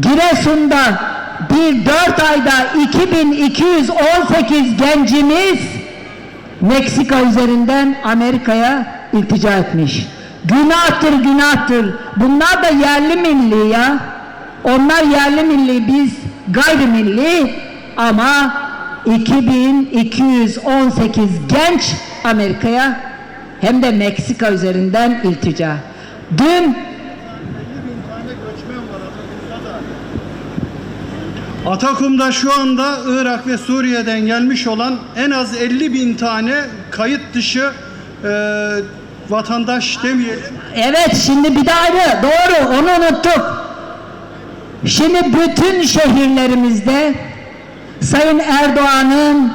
Giresun'da bir dört ayda 2218 gencimiz Meksika üzerinden Amerika'ya iltica etmiş. Günahtır, günahtır. Bunlar da yerli milli ya. Onlar yerli milli, biz gayrimilli ama 2218 genç Amerika'ya hem de Meksika üzerinden iltica. Dün Atakum'da şu anda Irak ve Suriye'den gelmiş olan en az 50 bin tane kayıt dışı e, vatandaş demeyelim. Evet şimdi bir daha ayrı. Doğru onu unuttuk. Şimdi bütün şehirlerimizde Sayın Erdoğan'ın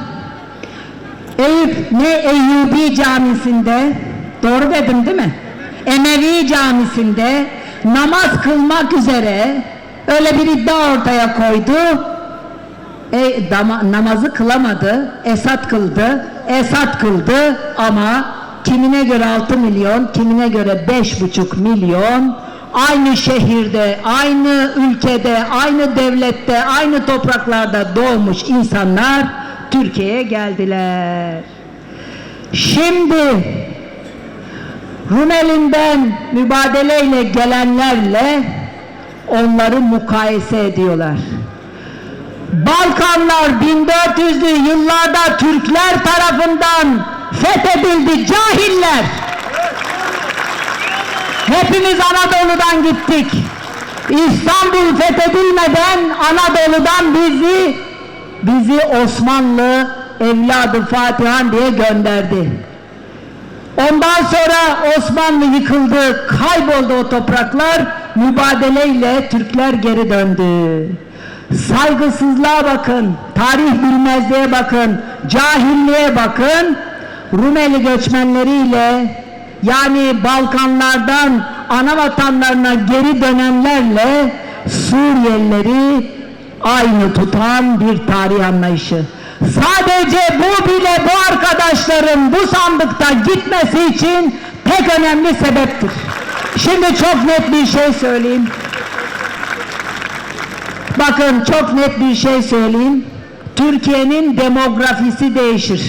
Eyüp ne Eyyubi camisinde doğru dedim değil mi? Emevi camisinde namaz kılmak üzere öyle bir iddia ortaya koydu. E, dama- namazı kılamadı. Esat kıldı. Esat kıldı ama kimine göre 6 milyon, kimine göre beş buçuk milyon aynı şehirde, aynı ülkede, aynı devlette, aynı topraklarda doğmuş insanlar Türkiye'ye geldiler. Şimdi Rumeli'nden mübadeleyle gelenlerle onları mukayese ediyorlar. Balkanlar 1400'lü yıllarda Türkler tarafından fethedildi cahiller. Hepimiz Anadolu'dan gittik. İstanbul fethedilmeden Anadolu'dan bizi bizi Osmanlı evladı Fatihan diye gönderdi. Ondan sonra Osmanlı yıkıldı, kayboldu o topraklar. Mübadeleyle Türkler geri döndü. Saygısızlığa bakın, tarih bilmezliğe bakın, cahilliğe bakın. Rumeli göçmenleriyle yani Balkanlardan ana vatanlarına geri dönenlerle Suriyelileri aynı tutan bir tarih anlayışı. Sadece bu bile bu arkadaşların bu sandıkta gitmesi için pek önemli sebeptir. Şimdi çok net bir şey söyleyeyim. Bakın çok net bir şey söyleyeyim. Türkiye'nin demografisi değişir.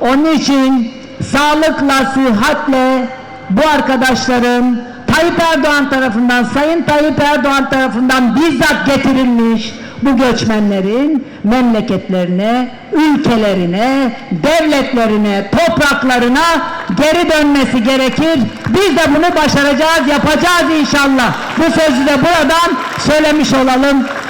Onun için sağlıkla, sıhhatle bu arkadaşların Tayyip Erdoğan tarafından, Sayın Tayyip Erdoğan tarafından bizzat getirilmiş bu göçmenlerin memleketlerine, ülkelerine, devletlerine, topraklarına geri dönmesi gerekir. Biz de bunu başaracağız, yapacağız inşallah. Bu sözü de buradan söylemiş olalım.